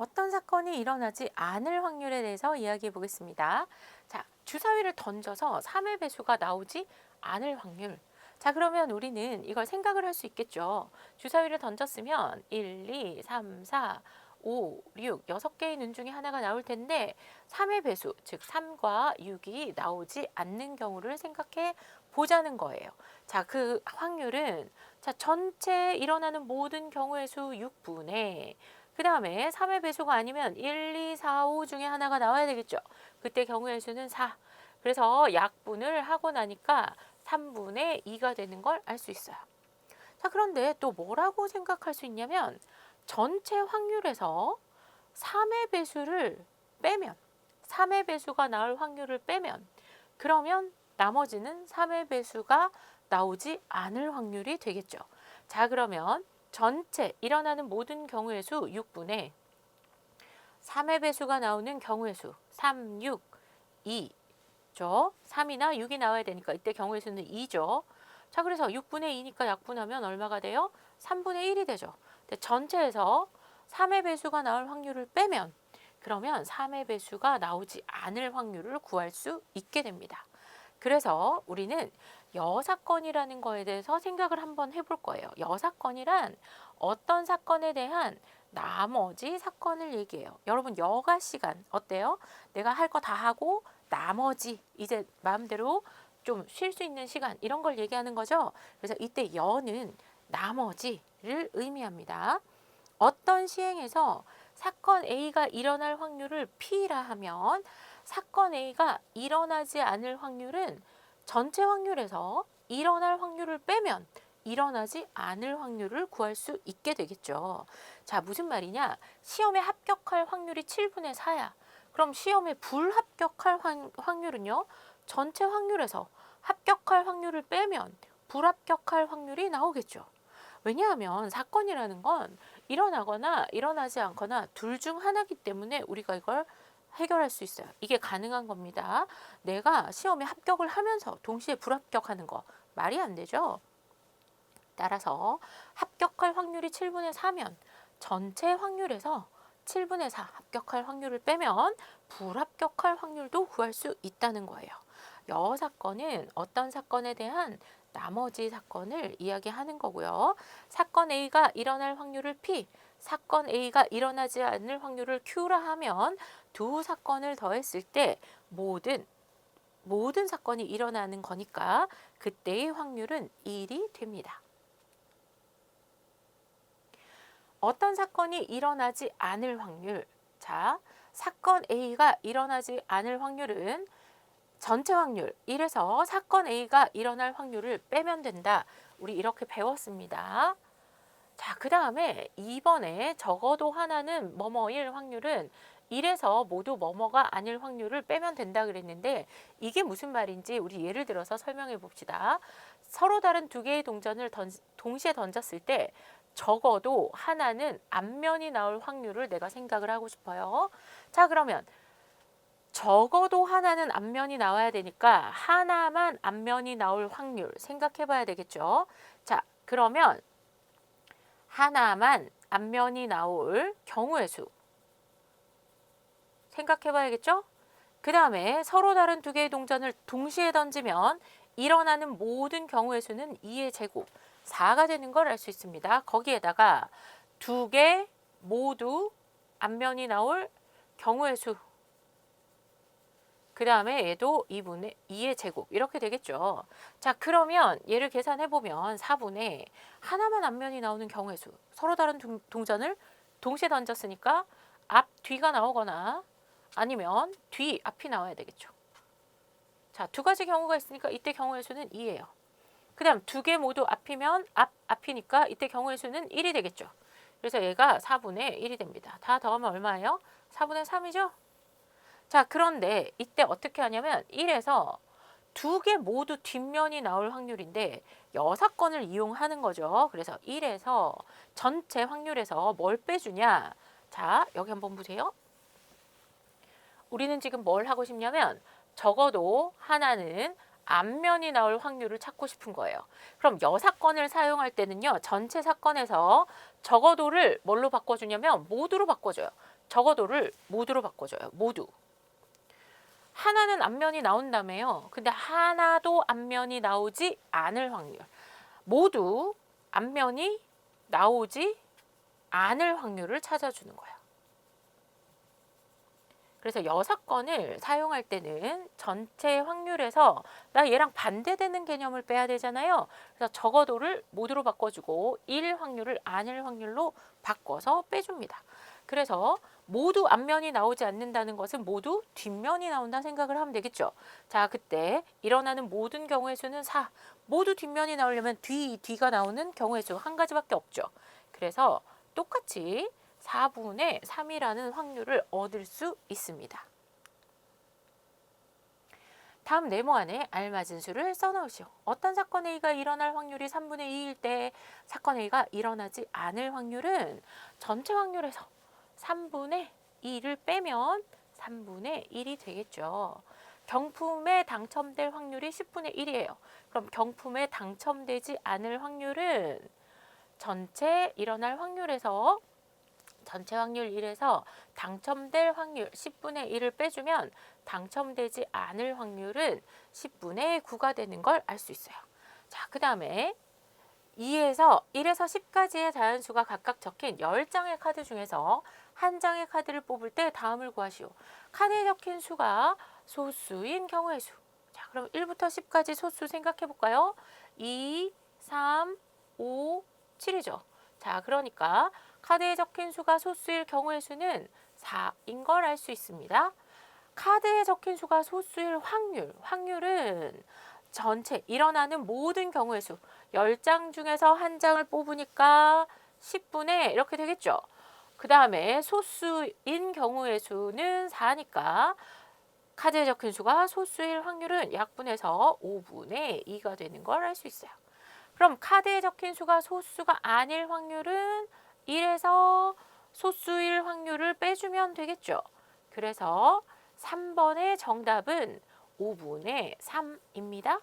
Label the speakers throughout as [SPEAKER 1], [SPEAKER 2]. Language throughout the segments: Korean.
[SPEAKER 1] 어떤 사건이 일어나지 않을 확률에 대해서 이야기해 보겠습니다. 자, 주사위를 던져서 3의 배수가 나오지 않을 확률. 자, 그러면 우리는 이걸 생각을 할 수 있겠죠. 주사위를 던졌으면 1, 2, 3, 4, 5, 6, 6개의 눈 중에 하나가 나올 텐데 3의 배수, 즉 3과 6이 나오지 않는 경우를 생각해 보자는 거예요. 자, 그 확률은 자, 전체 일어나는 모든 경우의 수 6분의 그 다음에 3의 배수가 아니면 1, 2, 4, 5 중에 하나가 나와야 되겠죠. 그때 경우의 수는 4. 그래서 약분을 하고 나니까 3분의 2가 되는 걸 알 수 있어요. 자, 그런데 또 뭐라고 생각할 수 있냐면 전체 확률에서 3의 배수를 빼면 3의 배수가 나올 확률을 빼면 그러면 나머지는 3의 배수가 나오지 않을 확률이 되겠죠. 자, 그러면 전체 일어나는 모든 경우의 수 6분의 3의 배수가 나오는 경우의 수 3, 6, 2죠. 3이나 6이 나와야 되니까 이때 경우의 수는 2죠. 자, 그래서 6분의 2니까 약분하면 얼마가 돼요? 3분의 1이 되죠. 근데 전체에서 3의 배수가 나올 확률을 빼면 그러면 3의 배수가 나오지 않을 확률을 구할 수 있게 됩니다. 그래서 우리는 여사건이라는 거에 대해서 생각을 한번 해볼 거예요. 여사건이란 어떤 사건에 대한 나머지 사건을 얘기해요. 여러분 여가 시간 어때요? 내가 할 거 다 하고 나머지 이제 마음대로 좀 쉴 수 있는 시간 이런 걸 얘기하는 거죠. 그래서 이때 여는 나머지를 의미합니다. 어떤 시행에서 사건 A가 일어날 확률을 P라 하면 사건 A가 일어나지 않을 확률은 전체 확률에서 일어날 확률을 빼면 일어나지 않을 확률을 구할 수 있게 되겠죠. 자, 무슨 말이냐? 시험에 합격할 확률이 7분의 4야. 그럼 시험에 불합격할 확- 확률은요? 전체 확률에서 합격할 확률을 빼면 불합격할 확률이 나오겠죠. 왜냐하면 사건이라는 건 일어나거나 일어나지 않거나 둘 중 하나이기 때문에 우리가 이걸 해결할 수 있어요. 이게 가능한 겁니다. 내가 시험에 합격을 하면서 동시에 불합격하는 거 말이 안 되죠. 따라서 합격할 확률이 7분의 4면 전체 확률에서 7분의 4 합격할 확률을 빼면 불합격할 확률도 구할 수 있다는 거예요. 여 사건은 어떤 사건에 대한 나머지 사건을 이야기하는 거고요. 사건 A가 일어날 확률을 P, 사건 A가 일어나지 않을 확률을 Q라 하면 두 사건을 더했을 때 모든 모든 사건이 일어나는 거니까 그때의 확률은 1이 됩니다. 어떤 사건이 일어나지 않을 확률? 자, 사건 A가 일어나지 않을 확률은 전체 확률 1에서 사건 A가 일어날 확률을 빼면 된다. 우리 이렇게 배웠습니다. 자, 그 다음에 2번에 적어도 하나는 뭐뭐일 확률은 1에서 모두 뭐뭐가 아닐 확률을 빼면 된다 그랬는데 이게 무슨 말인지 우리 예를 들어서 설명해 봅시다. 서로 다른 두 개의 동전을 던, 동시에 던졌을 때 적어도 하나는 앞면이 나올 확률을 내가 생각을 하고 싶어요. 자, 그러면 적어도 하나는 앞면이 나와야 되니까 하나만 앞면이 나올 확률 생각해 봐야 되겠죠. 자, 그러면 하나만 앞면이 나올 경우의 수 생각해 봐야겠죠? 그 다음에 서로 다른 두 개의 동전을 동시에 던지면 일어나는 모든 경우의 수는 2의 제곱 4가 되는 걸 알 수 있습니다. 거기에다가 두 개 모두 앞면이 나올 경우의 수. 그 다음에 얘도 2분의 2의 제곱 이렇게 되겠죠. 자 그러면 얘를 계산해 보면 4분의 하나만 앞면이 나오는 경우의 수. 서로 다른 동- 동전을 동시에 던졌으니까 앞 뒤가 나오거나 아니면 뒤 앞이 나와야 되겠죠. 자 두 가지 경우가 있으니까 이때 경우의 수는 2예요. 그 다음 두 개 모두 앞이면 앞, 앞이니까 이때 경우의 수는 1이 되겠죠. 그래서 얘가 4분의 1이 됩니다. 다 더하면 얼마예요? 4분의 3이죠? 자, 그런데 이때 어떻게 하냐면 1에서 두 개 모두 뒷면이 나올 확률인데 여사건을 이용하는 거죠. 그래서 1에서 전체 확률에서 뭘 빼주냐? 자, 여기 한번 보세요. 우리는 지금 뭘 하고 싶냐면 적어도 하나는 앞면이 나올 확률을 찾고 싶은 거예요. 그럼 여사건을 사용할 때는요. 전체 사건에서 적어도를 뭘로 바꿔주냐면 모두로 바꿔줘요. 적어도를 모두로 바꿔줘요. 모두. 하나는 앞면이 나온다며요. 근데 하나도 앞면이 나오지 않을 확률. 모두 앞면이 나오지 않을 확률을 찾아주는 거예요. 그래서 여사건을 사용할 때는 전체 확률에서 나 얘랑 반대되는 개념을 빼야 되잖아요. 그래서 적어도를 모두로 바꿔주고 일 확률을 아닐 확률로 바꿔서 빼줍니다. 그래서 모두 앞면이 나오지 않는다는 것은 모두 뒷면이 나온다 생각을 하면 되겠죠. 자, 그때 일어나는 모든 경우의 수는 4. 모두 뒷면이 나오려면 뒤, 뒤가 나오는 경우의 수 한 가지밖에 없죠. 그래서 똑같이 4분의 3이라는 확률을 얻을 수 있습니다. 다음 네모 안에 알맞은 수를 써놓으시오. 어떤 사건 A가 일어날 확률이 3분의 2일 때 사건 A가 일어나지 않을 확률은 전체 확률에서 3분의 2를 빼면 3분의 1이 되겠죠. 경품에 당첨될 확률이 10분의 1이에요. 그럼 경품에 당첨되지 않을 확률은 전체 일어날 확률에서 전체 확률 1에서 당첨될 확률 10분의 1을 빼주면 당첨되지 않을 확률은 10분의 9가 되는 걸 알 수 있어요. 자, 그 다음에 2에서 1에서 10까지의 자연수가 각각 적힌 10장의 카드 중에서 한 장의 카드를 뽑을 때 다음을 구하시오. 카드에 적힌 수가 소수인 경우의 수. 자, 그럼 1부터 10까지 소수 생각해 볼까요? 2, 3, 5, 7이죠. 자, 그러니까 카드에 적힌 수가 소수일 경우의 수는 4인 걸 알 수 있습니다. 카드에 적힌 수가 소수일 확률, 확률은 전체 일어나는 모든 경우의 수 10장 중에서 한 장을 뽑으니까 10분의 이렇게 되겠죠. 그 다음에 소수인 경우의 수는 4니까 카드에 적힌 수가 소수일 확률은 약분해서 5분의 2가 되는 걸 알 수 있어요. 그럼 카드에 적힌 수가 소수가 아닐 확률은 1에서 소수일 확률을 빼주면 되겠죠. 그래서 3번의 정답은 5분의 3입니다.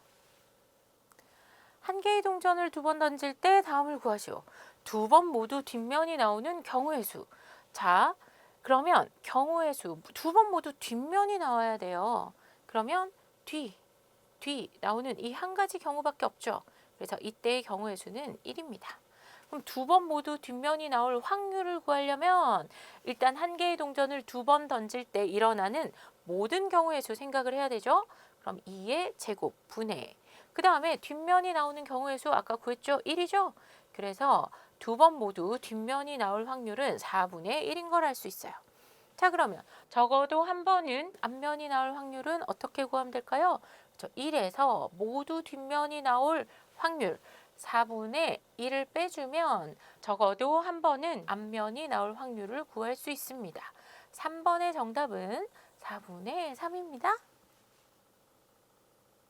[SPEAKER 1] 한 개의 동전을 두 번 던질 때 다음을 구하시오. 두 번 모두 뒷면이 나오는 경우의 수. 자, 그러면 경우의 수 두 번 모두 뒷면이 나와야 돼요. 그러면 뒤, 뒤 나오는 이 한 가지 경우밖에 없죠. 그래서 이때의 경우의 수는 1입니다. 그럼 두 번 모두 뒷면이 나올 확률을 구하려면 일단 한 개의 동전을 두 번 던질 때 일어나는 모든 경우의 수 생각을 해야 되죠. 그럼 2의 제곱 분의 그 다음에 뒷면이 나오는 경우의 수 아까 구했죠? 1이죠? 그래서 두 번 모두 뒷면이 나올 확률은 4분의 1인 걸 알 수 있어요. 자 그러면 적어도 한 번은 앞면이 나올 확률은 어떻게 구하면 될까요? 1에서 모두 뒷면이 나올 확률 4분의 1을 빼주면 적어도 한 번은 앞면이 나올 확률을 구할 수 있습니다. 3번의 정답은 4분의 3입니다.